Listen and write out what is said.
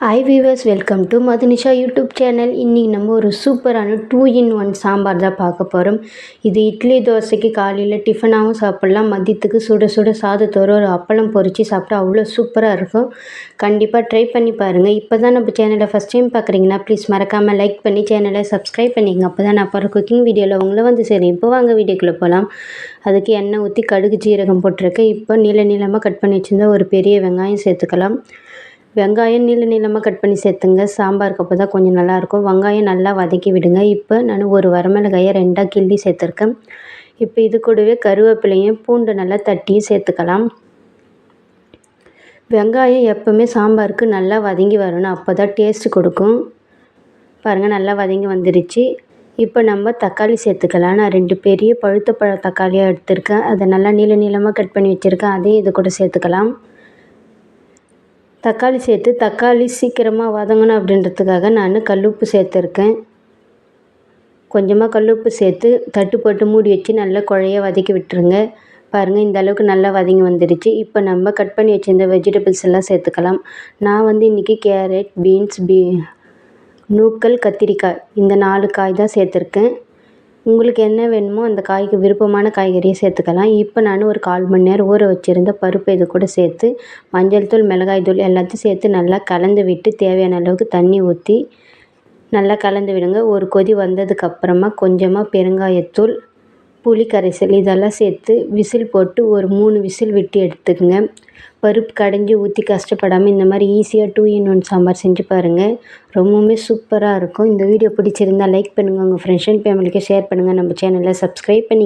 Hi viewers welcome to Madhunisha YouTube channel இன்றைக்கி நம்ம ஒரு சூப்பரான டூ இன் ஒன் சாம்பார் தான் பார்க்க போகிறோம் இது இட்லி தோசைக்கு காலையில் டிஃபனாகவும் சாப்பிட்லாம். மதியத்துக்கு சுட சுட சாதத்தோடு ஒரு அப்பளம் பொரித்து சாப்பிட்டா அவ்வளோ சூப்பராக இருக்கும். கண்டிப்பாக ட்ரை பண்ணி பாருங்கள் இப்போ தான் நம்ம சேனலை ஃபஸ்ட் டைம் பார்க்குறீங்கன்னா ப்ளீஸ் மறக்காமல் லைக் பண்ணி சேனலை சப்ஸ்கிரைப் பண்ணிங்க அப்போ தான் நான் அப்புறம் குக்கிங் வீடியோவில் உங்களை வந்து சரி இப்போ வாங்க வீடியோக்குள்ளே போகலாம் அதுக்கு எண்ணெய் ஊற்றி கடுகு ஜீரகம் போட்டிருக்கேன். இப்போ நீள நீளமாக கட் பண்ணி வச்சுருந்தா ஒரு பெரிய வெங்காயம் சேர்த்துக்கலாம். வெங்காயம் நீள நீளமாக கட் பண்ணி சேர்த்துங்க. சாம்பாருக்கு அப்போ தான் கொஞ்சம் நல்லாயிருக்கும். வெங்காயம் நல்லா வதக்கி விடுங்க. இப்போ நான் ஒரு வரமிளகாயை ரெண்டாக கிள்ளி சேர்த்துருக்கேன். இப்போ இது கூடவே கருவேப்பிலையும் பூண்டு நல்லா தட்டியும் சேர்த்துக்கலாம். வெங்காயம் எப்போவுமே சாம்பாருக்கு நல்லா வதங்கி வரணும். அப்போ தான் டேஸ்ட்டு கொடுக்கும். பாருங்கள் நல்லா வதங்கி வந்துடுச்சு இப்போ நம்ம தக்காளி சேர்த்துக்கலாம். நான் ரெண்டு பெரிய பழுத்த பழ தக்காளியாக எடுத்திருக்கேன். அதை நல்லா நீள நீளமாக கட் பண்ணி வச்சுருக்கேன். அதையும் இது கூட சேர்த்துக்கலாம். தக்காளி சேர்த்து தக்காளி சீக்கிரமாக வதங்கணும் அப்படின்றதுக்காக நான் கல்லுப்பு சேர்த்துருக்கேன். கொஞ்சமாக கல்லுப்பு சேர்த்து தட்டு போட்டு மூடி வச்சு நல்லா குழைய வதக்கி விட்டுருங்க. பாருங்கள் இந்த அளவுக்கு நல்லா வதங்கி வந்துடுச்சு இப்போ நம்ம கட் பண்ணி வச்சுருந்த வெஜிடபிள்ஸ் எல்லாம் சேர்த்துக்கலாம். நான் வந்து இன்றைக்கி கேரட் பீன்ஸ் பீ நூக்கல் கத்திரிக்காய் இந்த நாலு காய் தான் சேர்த்துருக்கேன். உங்களுக்கு என்ன வேணுமோ அந்த காய்க்கு விருப்பமான காய்கறியை சேர்த்துக்கலாம். இப்போ நான் ஒரு கால் மணி நேரம் ஊற வச்சுருந்த பருப்பு இது கூட சேர்த்து மஞ்சள் தூள் மிளகாய் தூள் எல்லாத்தையும் சேர்த்து நல்லா கலந்து விட்டு தேவையான அளவுக்கு தண்ணி ஊற்றி நல்லா கலந்து விடுங்க. ஒரு கொதி வந்ததுக்கப்புறமா கொஞ்சமாக பெருங்காயத்தூள் புளி கரைசல் இதெல்லாம் சேர்த்து விசில் போட்டு ஒரு மூணு விசில் விட்டு எடுத்துக்கங்க. பருப்பு கடைஞ்சி ஊற்றி கஷ்டப்படாமல் இந்த மாதிரி ஈஸியாக டூ இன் ஒன் சாம்பார் செஞ்சு பாருங்கள் ரொம்பவுமே சூப்பராக இருக்கும். இந்த வீடியோ பிடிச்சிருந்தால் லைக் பண்ணுங்கள் உங்கள் ஃப்ரெண்ட்ஸ் அண்ட் ஃபேமிலிக்கு ஷேர் பண்ணுங்கள் நம்ம சேனலை சப்ஸ்கிரைப் பண்ணி